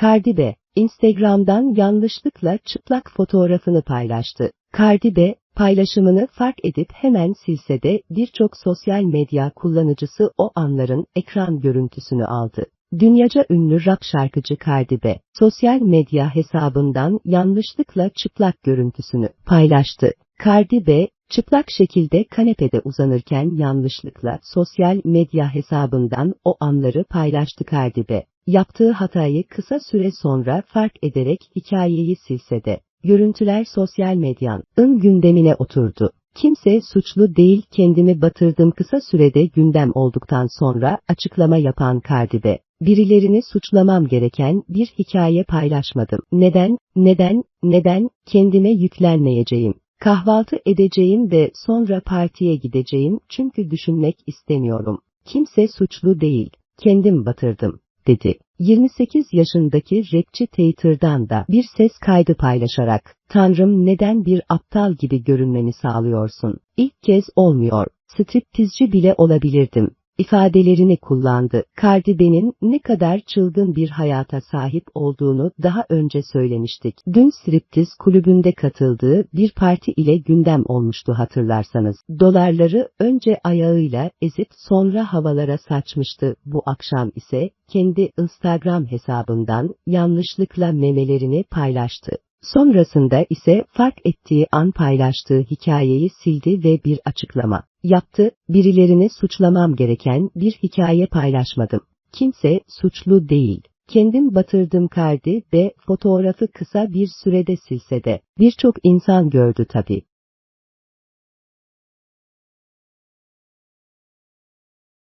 Cardi B, Instagram'dan yanlışlıkla çıplak fotoğrafını paylaştı. Cardi B, paylaşımını fark edip hemen silse de birçok sosyal medya kullanıcısı o anların ekran görüntüsünü aldı. Dünyaca ünlü rap şarkıcı Cardi B, sosyal medya hesabından yanlışlıkla çıplak görüntüsünü paylaştı. Cardi B, çıplak şekilde kanepede uzanırken yanlışlıkla sosyal medya hesabından o anları paylaştı Cardi B. Yaptığı hatayı kısa süre sonra fark ederek hikayeyi silse de, görüntüler sosyal medyanın gündemine oturdu. Kimse suçlu değil kendimi batırdım kısa sürede gündem olduktan sonra açıklama yapan Cardi B. Birilerini suçlamam gereken bir hikaye paylaşmadım. Neden, neden, neden, kendime yüklenmeyeceğim. Kahvaltı edeceğim ve sonra partiye gideceğim çünkü düşünmek istemiyorum. Kimse suçlu değil, kendim batırdım, dedi. 28 yaşındaki rapçi Tater'dan da bir ses kaydı paylaşarak, Tanrım neden bir aptal gibi görünmemi sağlıyorsun? İlk kez olmuyor, striptizci bile olabilirdim ifadelerini kullandı. Cardi B'nin ne kadar çılgın bir hayata sahip olduğunu daha önce söylemiştik. Dün striptiz kulübünde katıldığı bir parti ile gündem olmuştu hatırlarsanız. Dolarları önce ayağıyla ezip sonra havalara saçmıştı. Bu akşam ise kendi Instagram hesabından yanlışlıkla memelerini paylaştı. Sonrasında ise fark ettiği an paylaştığı hikayeyi sildi ve bir açıklama yaptı, birilerini suçlamam gereken bir hikaye paylaşmadım. Kimse suçlu değil. Kendim batırdım kardi ve fotoğrafı kısa bir sürede silse de birçok insan gördü tabii.